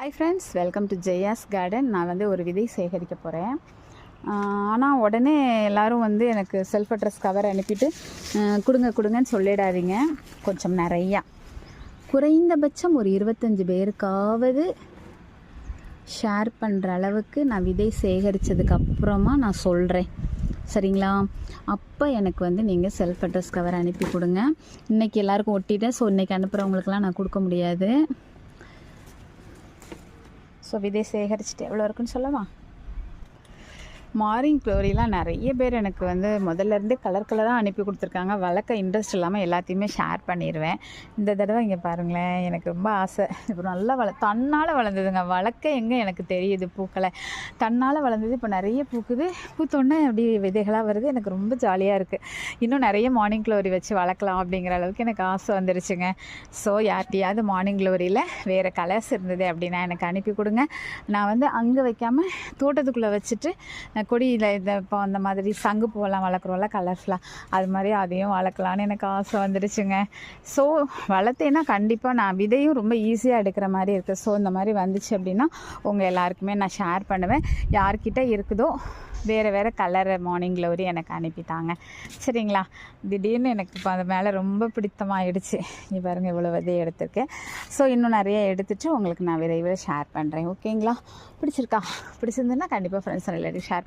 Hi friends welcome to Jaya's garden நான் வந்து ஒரு விதை சேகரிக்க போகிறேன் ஆனால் உடனே எல்லோரும் வந்து எனக்கு செல்ஃப் அட்ரஸ் கவர் அனுப்பிட்டு கொடுங்க கொடுங்கன்னு சொல்லிடாதீங்க. கொஞ்சம் நிறையா. குறைந்தபட்சம் ஒரு இருபத்தஞ்சி பேருக்காவது ஷேர் பண்ணுற அளவுக்கு நான் விதை சேகரித்ததுக்கப்புறமா நான் சொல்கிறேன் சரிங்களா? அப்போ எனக்கு வந்து நீங்கள் செல்ஃப் அட்ரஸ் கவர் அனுப்பி கொடுங்க. இன்றைக்கி எல்லாருக்கும் ஒட்டிட்டேன் ஸோ இன்றைக்கி அனுப்புகிறவங்களுக்குலாம் நான் கொடுக்க முடியாது. ஸோ விதை சேகரிச்சுட்டு எவ்வளோ இருக்குன்னு சொல்லவா? மார்னிங் க்ளோரிலாம் நிறைய பேர் எனக்கு வந்து முதல்ல இருந்தே கலர் கலராக அனுப்பி கொடுத்துருக்காங்க. வளர்க்க இன்ட்ரெஸ்ட் இல்லாமல் எல்லாத்தையுமே ஷேர் பண்ணிடுவேன் இந்த தடவை இங்கே பாருங்களேன் எனக்கு ரொம்ப ஆசை. இப்போ நல்லா வள தன்னால் வளர்ந்ததுங்க. வளர்க்க எங்கே எனக்கு தெரியுது பூக்களை. தன்னால் வளர்ந்தது இப்போ நிறைய பூக்குது. பூத்தோடனே அப்படி விதைகளாக வருது. எனக்கு ரொம்ப ஜாலியாக இருக்குது இன்னும் நிறைய மார்னிங் க்ளோரி வச்சு வளர்க்கலாம் அப்படிங்கிற அளவுக்கு எனக்கு ஆசை வந்துருச்சுங்க. ஸோ யார்கிட்டயாவது மார்னிங் க்ளோரியில் வேறு கலர்ஸ் இருந்தது அப்படின்னா எனக்கு அனுப்பி கொடுங்க. நான் வந்து அங்கே வைக்காமல் தோட்டத்துக்குள்ளே வச்சுட்டு கொடியில் இந்த இப்போ அந்த மாதிரி சங்கு பூவெல்லாம் வளர்க்குறோம்ல கலர்ஃபுல்லாக அது மாதிரி அதையும் வளர்க்கலான்னு எனக்கு ஆசை வந்துடுச்சுங்க. ஸோ வளர்த்தேன்னா கண்டிப்பாக நான் விதையும் ரொம்ப ஈஸியாக எடுக்கிற மாதிரி இருக்குது ஸோ இந்த மாதிரி வந்துச்சு அப்படின்னா உங்கள் எல்லாருக்குமே நான் ஷேர் பண்ணுவேன். யார்கிட்ட இருக்குதோ வேறு வேறு கலர் மார்னிங் க்ளோரி எனக்கு அனுப்பிட்டாங்க. சரிங்களா? திடீர்னு எனக்கு இப்போ அது மேலே ரொம்ப பிடித்தமாயிடுச்சு. நீ பாருங்கள் இவ்வளோ விதை எடுத்திருக்கேன். ஸோ இன்னும் நிறைய எடுத்துட்டு உங்களுக்கு நான் விரைவில் ஷேர் பண்ணுறேன் ஓகேங்களா பிடிச்சிருக்கா? பிடிச்சிருந்துன்னா கண்டிப்பாக ஃப்ரெண்ட்ஸ் ரிலேட்டிவ் ஷேர்